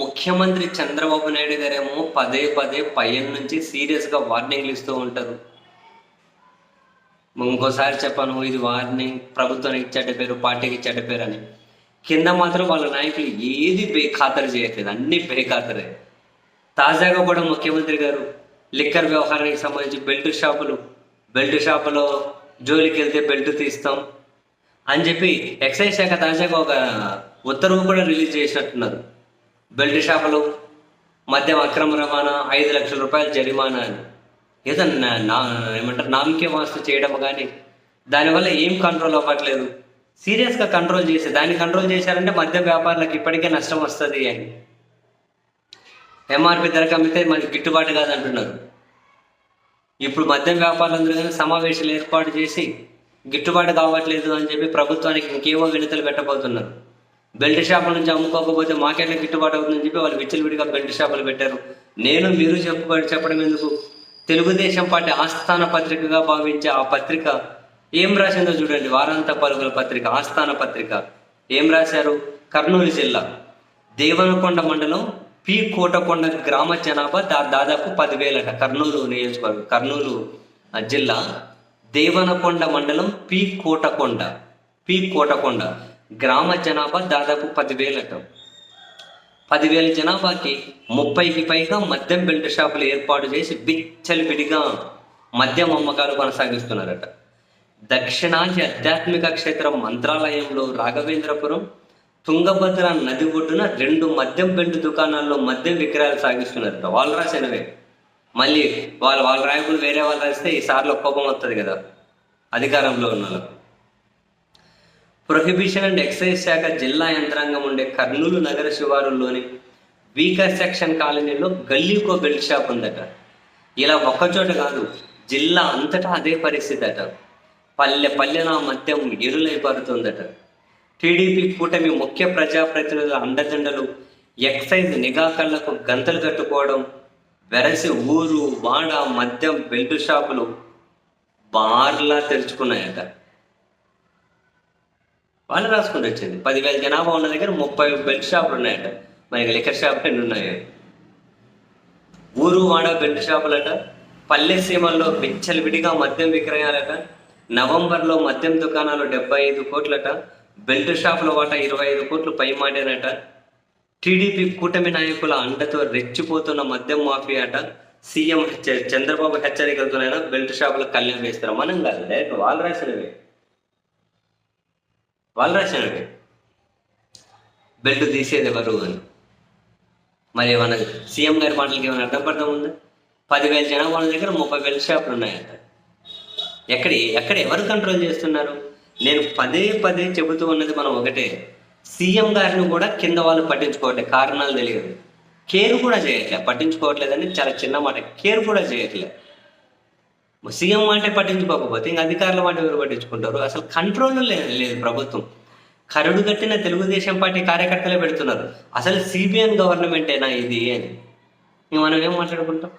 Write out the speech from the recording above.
ముఖ్యమంత్రి చంద్రబాబు నాయుడు గారేమో పదే పదే పైన నుంచి సీరియస్గా వార్నింగ్లు ఇస్తూ ఉంటారు. ఇంకోసారి చెప్పాను ఇది వార్నింగ్ ప్రభుత్వానికి చెడ్డ పేరు పార్టీకి చెడ్డ పేరు అని. కింద మాత్రం వాళ్ళ నాయకులు ఏది బేఖాతరు చేయట్లేదు అన్ని బేఖాతరే తాజాగా కూడా ముఖ్యమంత్రి గారు లిక్కర్ వ్యవహారానికి సంబంధించి బెల్ట్ షాపులు బెల్ట్ షాపులో జోలికి వెళ్తే బెల్ట్ తీస్తాం అని చెప్పి ఎక్సైజ్ శాఖ తాజాగా ఒక ఉత్తర్వు కూడా రిలీజ్ చేసినట్టున్నారు. బెల్ట్ షాపులు మద్యం అక్రమ రవాణా ఐదు లక్షల రూపాయల జరిమానా అని ఏదన్నా నా- ఏమంటారు నామకే వాస్తు చేయడం కానీ దానివల్ల ఏం కంట్రోల్ అవ్వట్లేదు. సీరియస్గా కంట్రోల్ చేసి దాన్ని కంట్రోల్ చేశారంటే మద్యం వ్యాపారులకు ఇప్పటికే నష్టం వస్తుంది అని. ఎంఆర్పి ధరకు అమ్మితే మనకి గిట్టుబాటు కాదంటున్నారు. ఇప్పుడు మద్యం వ్యాపారులందరూ కానీ సమావేశాలు ఏర్పాటు చేసి గిట్టుబాటు కావట్లేదు అని చెప్పి ప్రభుత్వానికి ఇంకేవో వినతులు పెట్టబోతున్నారు. బెల్ట్ షాపుల నుంచి అమ్ముకోకపోతే మాకెట్లా గిట్టుబాటు అవుతుందని చెప్పి వాళ్ళు విచ్చలవిడిగా బెల్ట్ షాపులు పెట్టారు. నేను మీరు చెప్ప చెప్పడం ఎందుకు? తెలుగుదేశం పార్టీ ఆస్థాన పత్రికగా భావించే ఆ పత్రిక ఏం రాసిందో చూడండి. వారాంత పలుకుల పత్రిక ఆస్థాన పత్రిక. ఏం రాశారు? కర్నూలు జిల్లా. దేవనకొండ మండలం పి కోటకొండ గ్రామ జనాభా దా దాదాపు పదివేలట. కర్నూలు నియోజకవర్గం కర్నూలు ఆ, జిల్లా దేవనకొండ మండలం పి కోటకొండ. పి కోటకొండ. గ్రామ జనాభా దాదాపు పదివేలట పదివేల జనాభాకి ముప్పైకి పైగా మద్యం బెల్ట్ షాపులు ఏర్పాటు చేసి బిచ్చలిపిడిగా మద్యం అమ్మకాలు కొనసాగిస్తున్నారట. దక్షిణాది ఆధ్యాత్మిక క్షేత్రం మంత్రాలయంలో రాఘవేంద్రపురం తుంగభద్ర నది ఒడ్డున రెండు మద్యం బెల్ట్ దుకాణాల్లో మద్యం విక్రయాలు సాగిస్తున్నారట. వాళ్ళు రాసినవే. మళ్ళీ వాళ్ళ వాళ్ళ రాయకులు వేరే వాళ్ళు రాస్తే ఈ కోపం వస్తుంది కదా. అధికారంలో ఉన్న వాళ్ళకు. ప్రొహిబిషన్ అండ్ ఎక్సైజ్ శాఖ జిల్లా యంత్రాంగం ఉండే కర్నూలు నగర శివారుల్లోని వీకర్ సెక్షన్ కాలనీలో గల్లీకో బెల్ట్ షాప్ ఉందట. ఇలా ఒక్కచోట కాదు జిల్లా అంతటా అదే పరిస్థితి అట. పల్లె పల్లెన మద్యం ఎరులై టీడీపీ కూటమి ముఖ్య ప్రజాప్రతినిధుల అండదండలు ఎక్సైజ్ నిఘా కళ్ళకు గంతలు కట్టుకోవడం వెరసి ఊరు వాడ మద్యం బెల్ట్ షాపులు బార్లా తెరుచుకున్నాయట. వాళ్ళు రాసుకుంటూ వచ్చింది. పదివేల జనాభా ఉన్న దగ్గర ముప్పై బెల్ట్ షాపులు ఉన్నాయట. మనకి లిక్కర్ షాపులు ఎన్ని ఉన్నాయి? ఊరు వాడ బెల్ట్ షాపులట. పల్లె సీమల్లో బిచ్చలు విడిగా మద్యం విక్రయాలట. నవంబర్లో మద్యం దుకాణాలు డెబ్బై ఐదు కోట్లట. బెల్ట్ షాపుల వాట ఇరవై ఐదు కోట్లు పైమాడారట టీడీపీ కూటమి నాయకుల అండతో రెచ్చిపోతున్న మద్యం మాఫియాట సీఎం చంద్రబాబు హెచ్చరికలతోనైనా బెల్ట్ షాపులకు కళ్యాణం వేస్తారు మనం కాదు డైరెక్ట్ వాళ్ళు రాసినవి. వాళ్ళు రాసినవి బెల్ట్ తీసేది ఎవరు అని. మరి ఏమన్నా సీఎం గారి మాటలకి ఏమైనా అర్థం పడతాం ఉందా? పదివేల జనాభా వాళ్ళ దగ్గర ముప్పై బెల్ట్ షాపులు ఉన్నాయంట. ఎక్కడ ఎక్కడ ఎవరు కంట్రోల్ చేస్తున్నారు? నేను పదే పదే చెబుతూ ఉన్నది మనం ఒకటే. సీఎం గారిని కూడా కింద వాళ్ళు పట్టించుకోవట్లేదు కారణాలు తెలియదు. కేర్ కూడా చేయట్లే. పట్టించుకోవట్లేదని చాలా చిన్న మాట. కేర్ కూడా చేయట్లే. సీఎం అంటే పట్టించుకోకపోతే ఇంకా అధికారుల మాట ఎవరు పట్టించుకుంటారు? అసలు కంట్రోల్ లేదు లేదు ప్రభుత్వం. కరుడు కట్టిన తెలుగుదేశం పార్టీ కార్యకర్తలే పెడుతున్నారు. అసలు సిబిఎన్ గవర్నమెంటేనా ఇది అని. మనం ఏం మాట్లాడుకుంటాం?